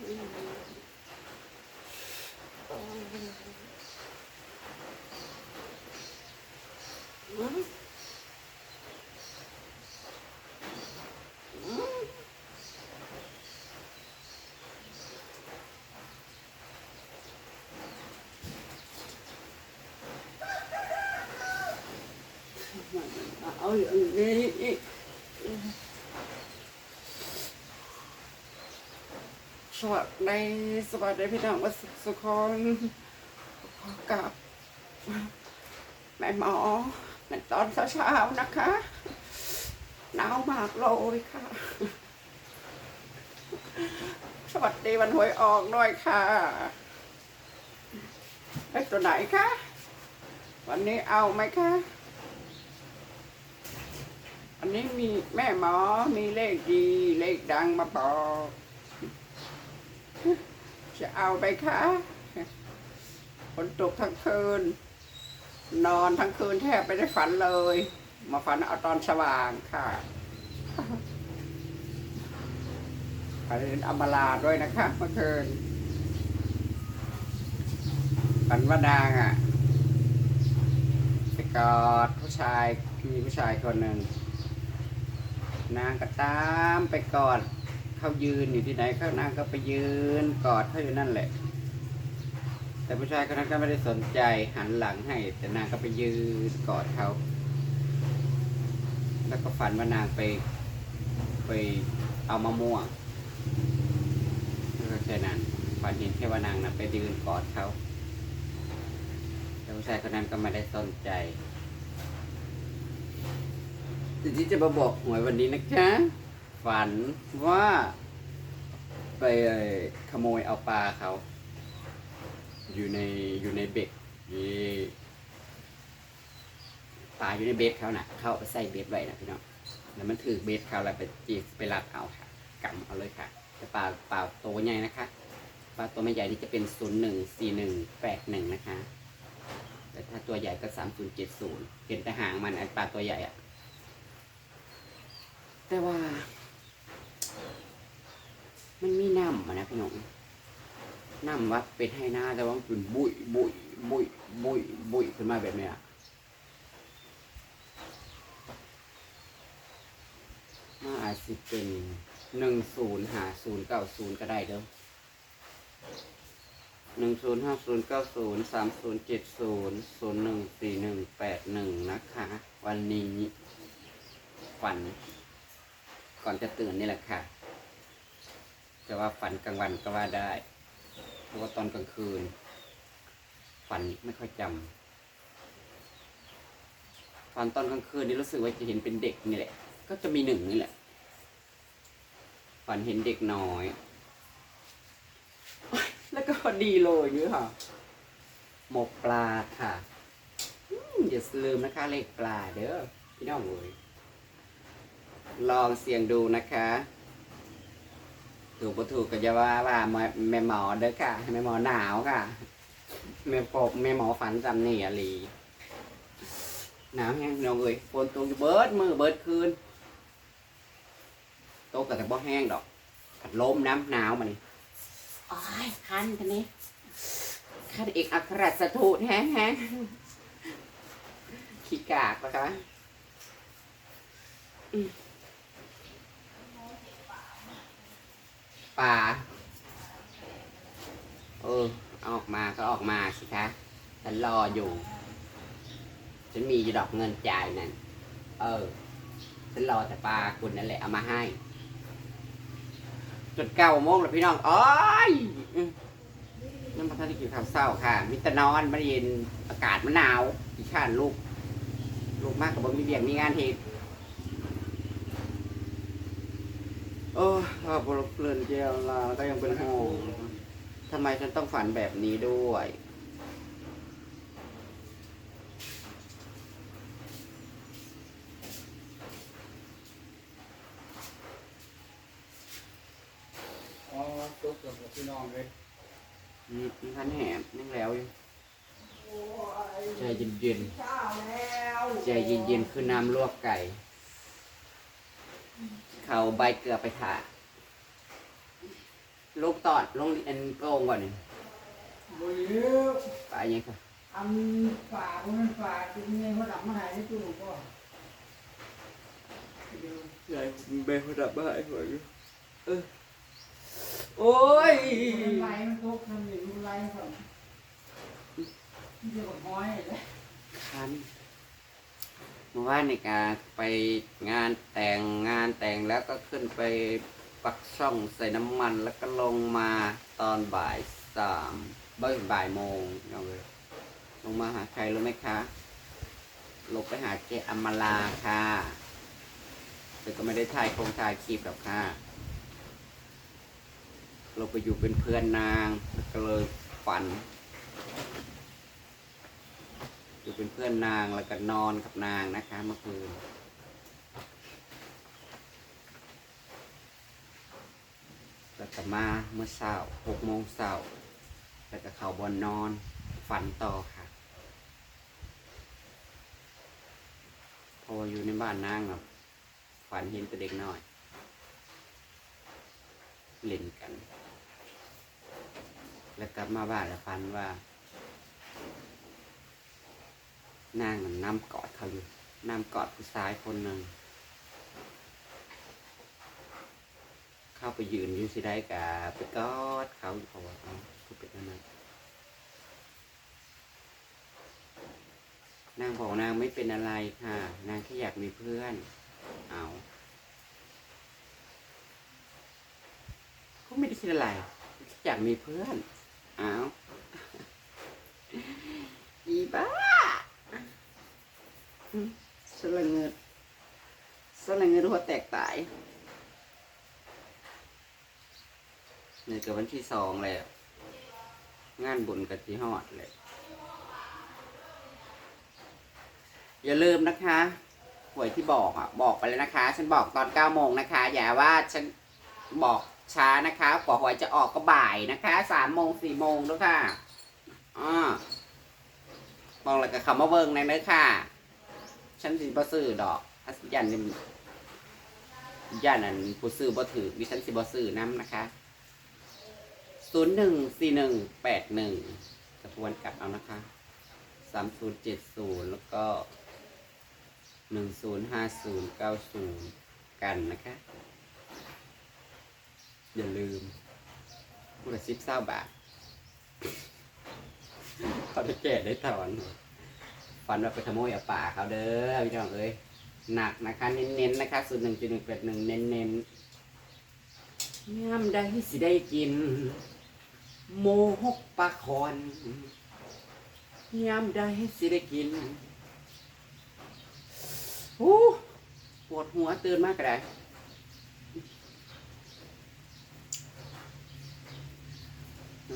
เอาอย่างนี้ สวัสดีสวัสดีพี่น้องวัดสุขคนพบกับแม่หมอในตอนเช้าๆนะคะหนาวมากเลยค่ะ สวัสดีวันหวยออกด้วยค่ะไอ้ตัวไหนคะวันนี้เอาไหมคะอันนี้มีแม่หมอมีเลขดีเลขดังมาบอก จะเอาไปคะฝนตกทั้งคืน นอนทั้งคืนแทบไม่ได้ฝันเลย มาฝันเอาตอนสว่างค่ะฝันเห็นอมลาด้วยนะคะเมื่อคืนฝันว่านางอะไปกอดผู้ชายมีผู้ชายคนหนึ่งนางก็ตามไปกอด เขายืนอยู่ที่ไหนเขานางก็ไปยืนกอดเขาอยู่นั่นแหละ แต่ผู้ชายคนนั้นก็ไม่ได้สนใจหันหลังให้ แต่นางก็ไปยืนกอดเขา แล้วก็ฝันว่านางไปไปเอามะม่วงก็แค่นั้นฝันเห็นแค่ว่านางน่ะไปยืนกอดเขาแต่ผู้ชายคนนั้นก็ไม่ได้สนใจที่จะมาบอกหวยวันนี้นะคะ ฝันว่าไปขโมยเอาปลาเขา อยู่ในอยู่ในเบ็ดนี่ปลาอยู่ในเบ็ดเขาน่ะ เข้าไปใส่เบ็ดไว้นะพี่น้องแล้วมันถือเบ็ดเขาแล้วไปจีบไปรัดเอาค่ะกำเอาเลยค่ะแต่ปลาปลาตัวใหญ่นะคะปลาตัวไม่ใหญ่นี่จะเป็นศูนย์หนึ่งสี่หนึ่งแปดหนึ่งนะคะ แต่ถ้าตัวใหญ่ก็สามศูนย์เจ็ดศูนย์เห็นแต่หางมันไอปลาตัวใหญ่อะแต่ว่า มันมีน้ำนะพี่น้องน้ำวัดเป็นให้หน้าแต่ว่ามันเป็นบุยบุยบุยบุยบุยขึ้นมาแบบนี้ยน่าอาจสิเป็นหนึ่งศูนย์หาศูนย์เก้าศูนย์ก็ได้เด้อหนึ่งศูนย์ห้าศูนย์เก้าศูนย์สามศูนย์เจ็ดศูนย์ศูนย์หนึ่งสี่หนึ่งแปดหนึ่งนะคะ วันนี้ฝัน ก่อนจะตื่นนี่แหละค่ะ แต่ว่าฝันกลางวันก็ว่าได้ เพราะว่าตอนกลางคืน ฝันไม่ค่อยจำฝันตอนกลางคืนนี่รู้สึกว่าจะเห็นเป็นเด็กนี่แหละ ก็จะมีหนึ่งนี่แหละ ฝันเห็นเด็กน้อย แล้วก็พอดีเลยนี่ค่ะ หมกปลาค่ะอืมอย่าลืมนะคะเลขปลาเด้อพี่น้องเอ้ยลองเสี่ยงดูนะคะ ถูกก็ถูกก็จะว่าว่าแม่แม่หมอเด้อค่ะแม่หมอหนาวค่ะแม่ปกแม่หมอฝันจำนี่อะลีหนาวแห้งน้องเอ้ยฝนตกอยู่เบิดมือเบิดคืนตกแต่บ่แห้งดอกผัดลมน้ำหนาวมานี่อ้ายคันทีนี้คันอีกอัครสถูดแห้งแห้งขี้กากนะคะ ป่าเออเอาออกมาก็ออกมาสิคะฉันรออยู่ฉันมีดอกเงินจ่ายนั่น เออ ฉันรอแต่ปลาคุณนั่นแหละเอามาให้ จนเก้าโมงแล้วพี่น้องอ้อยนั่นพระท่านที่กินข้าวเศร้าค่ะ มิตรนอนมันเย็นอากาศมันหนาวอีข้านลูก ลูกมากกับบ่มีเบียงมีงานเหตุ โอ้พอพลเรือนเจียวลาก็ยังเป็นห่วงทำไมฉันต้องฝันแบบนี้ด้วย อ๋อตกกับพี่น้องเลยนี่นี่ท่านแหบนั่งแล้วอยู่ใจเย็นเย็นๆใจเย็นเย็นๆ คือน้ำลวกไก่ เขาใบเกลือไปถาลูกตอดลงเอ็นโกงก่อนนี่บ่เยอะไปยังค่ะอันฝาบ่มันฝาที่นี่เขาดับมาให้ในตู้ก็เดี๋ยวใหญ่เบลดับบ้าไอ้หัวอยู่เออโอ้ยมันไหลมันตกทำอย่างมันไหลครับนี่จะบอกห้อยเลยคัน เมื่อวานในการไปงานแต่งงานแต่งแล้วก็ขึ้นไปปักช่องใส่น้ำมันแล้วก็ลงมาตอนบ่ายสามบ่ายบ่ายโมงเอาเลยลงมาหาใครรู้ไหมคะลงไปหาเจอมลาค่ะแต่ก็ไม่ได้ถ่ายโครงถ่ายคลิปหรอกค่ะลงไปอยู่เป็นเพื่อนนางแล้วก็เลยฝันู่เป็นเพื่อนนางแล้วก็นอนกับนางนะคะเมื่อคืนแล้วก็มาเมื่อเช้าหกโมงเช้าแล้วก็เขาบนนอนฝันต่อค่ะ พออยู่ในบ้านนางแบบฝันเห็นแต่เด็กน้อย เล่นกัน แล้วกลับมาบ้านแล้วฝันว่า นางมันน้ำกอดเขาอยู่น้ำกอดผู้ชายคนหนึ่งเข้าไปยืนอยู่สิได้กะไปกอดเขาอยู่เขาว่าเอาคือเป็นอันนั้นนางบอกนางไม่เป็นอะไรค่ะ นางแค่อยากมีเพื่อน เอาเขาไม่ได้คิดอะไรแค่อยากมีเพื่อน เอาอีบ้า สละเงิดสละเงิดหัวแตกตายนี่ก็วันที่สองแล้ว งานบุญกับที่ฮอดเลยอย่าลืมนะคะหวยที่บอกอะ บอกไปเลยนะคะ ฉันบอกตอนเก้าโมงนะคะ อย่าว่าฉันบอกช้านะคะกว่าหวยจะออกก็บ่ายนะคะสามโมงสี่โมงแล้วค่ะอ่าบอกเลยกับคำว่าเวิงในเนื้อค่ะ ฉันสิบ่ซื้อดอกถ้าสิยันนี่ยันอันผู้ซื้อบ่ถือดิฉันสิบ่ซื้อน้ำนะคะศูนย์หนึ่งสี่หนึ่งแปดหนึ่งจะทวนกลับเอานะคะสามศูนย์เจ็ดศูนย์แล้วก็หนึ่งศูนย์ห้าศูนย์เก้าศูนย์กันนะคะ อย่าลืมพูดละสิบเศร้าบาทเขาได้แก่ได้ถอน ฝันว่าไปขโมยเอาป่าเขาเด้อพี่น้องเอ้ยหนักนะคะ เน้นๆนะคะสูตรหนึ่งจุดหนึ่งแปดหนึ่งเน้นๆย่ำได้สิได้กิน โมหกปลาคอนย่ำได้สิได้กินโอ้ปวดหัวตื่นมากกระได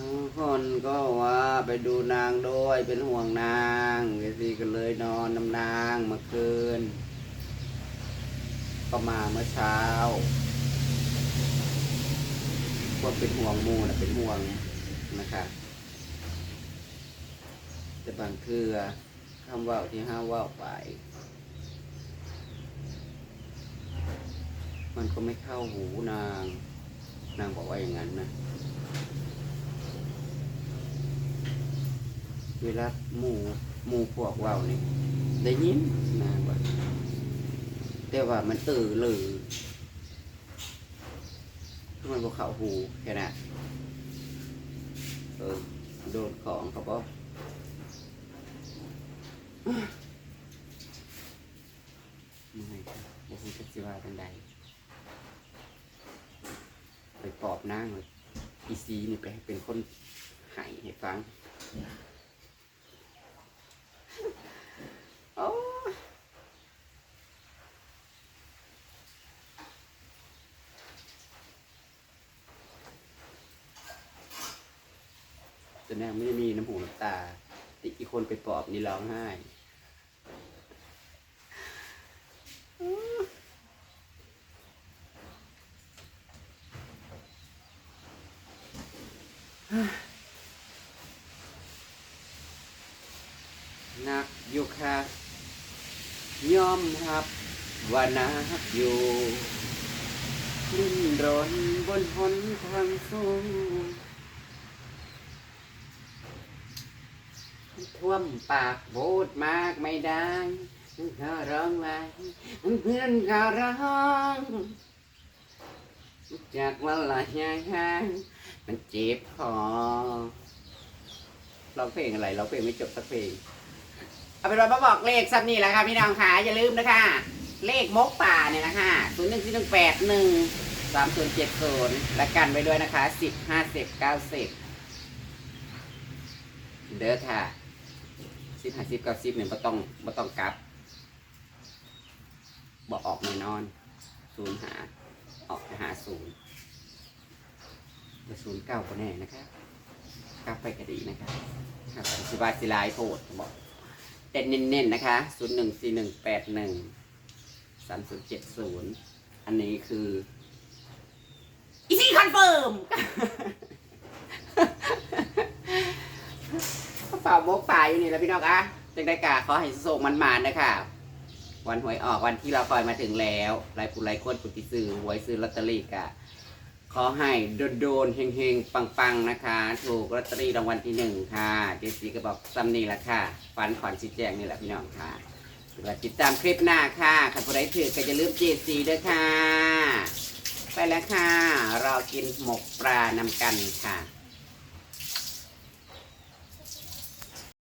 ทุกคนก็ว่าไปดูนางด้วยเป็นห่วงนางเวทีก็เลยนอนน้ำนางเมื่อคืน ก็มาเมื่อเช้าพวกเป็นห่วงมูนะเป็นห่วงนะคะแต่บางเทือคำว่าที่ห้าว่าไป มันก็ไม่เข้าหูนาง นางบอกว่าอย่างนั้นนะ เวลาหมู่หมู่พวกว่าวนี่ได้ยินนางว่าแต่ว่ามันตื่นหรือมันบ่เข้าหูแค่นั้นเออโดนของเขาบอกไม่ครับบ่ฮู้จักสิว่าจังใดไปปอบนางเลยอีซีนี่ไปเป็นคนใหายให้ฟัง โอ้ย แต่แนงไม่ได้มีน้ำหูน้ำตาติอีกคนไปปอบนี่ร้องไห้นักอยู่ค่ะยอมรับว่านักอยู่ดิ้นรนบนหนทางสู้ ท่วมปากโบดมากไม่ได้ก็ร้องไว้เพื่อนก็ร้องจากวันละยาห่างมันเจ็บคอร้องเพลงอะไรร้องเพลงไม่จบสักเพลงเอาเป็นว่ามาบอกเลขสักนี่แหละค่ะพี่น้องค่ะอย่าลืมนะคะเลขมกป่าเนี่ยนะคะศูนย์หนึ่งสี่หนึ่งแปดหนึ่งสามศูนย์เจ็ดศูนย์และกันไว้ด้วยนะคะสิบห้าสิบเก้าสิบเด้อค่ะ สิบห้าสิบเก้าสิบเนี่ยไม่ต้องไม่ต้องกลับบอกออกแน่นอนศูนย์หาออกหาศูนย์แต่ศูนย์เก้าก็แน่นะคะกลับไปก็ดีนะคะครับสิบาสิลายโพดบอกเด็ดเน้นๆนะคะ0 1 4 1 8 1 3 0 7 0อันนี้คืออีซี่คอนเฟิร์ม เป่าโมกป่าอยู่นี่แหล้วพี่น้องอะจังได้กาขอให้ส่งมันมานะคะวันหวยออกวันที่เราคอยมาถึงแล้วหลายผู้หลายคนผู้ที่ซื้อหวยซื้อลอตเตอรี่กะขอให้โดนๆเฮงๆ ปังๆ นะคะ ถูกลอตเตอรี่รางวัลที่หนึ่งค่ะ เจสีก็บอกซ้ำนี่แหละค่ะ ฟันขอนชี้แจงนี่แหละพี่น้องค่ะเดี๋ยติดตามคลิปหน้าค่ะใครผู้ใดถือก็อย่าลืมเจสีด้วยค่ะ ไปแล้วค่ะ เรากินหมกปลานำกันค่ะ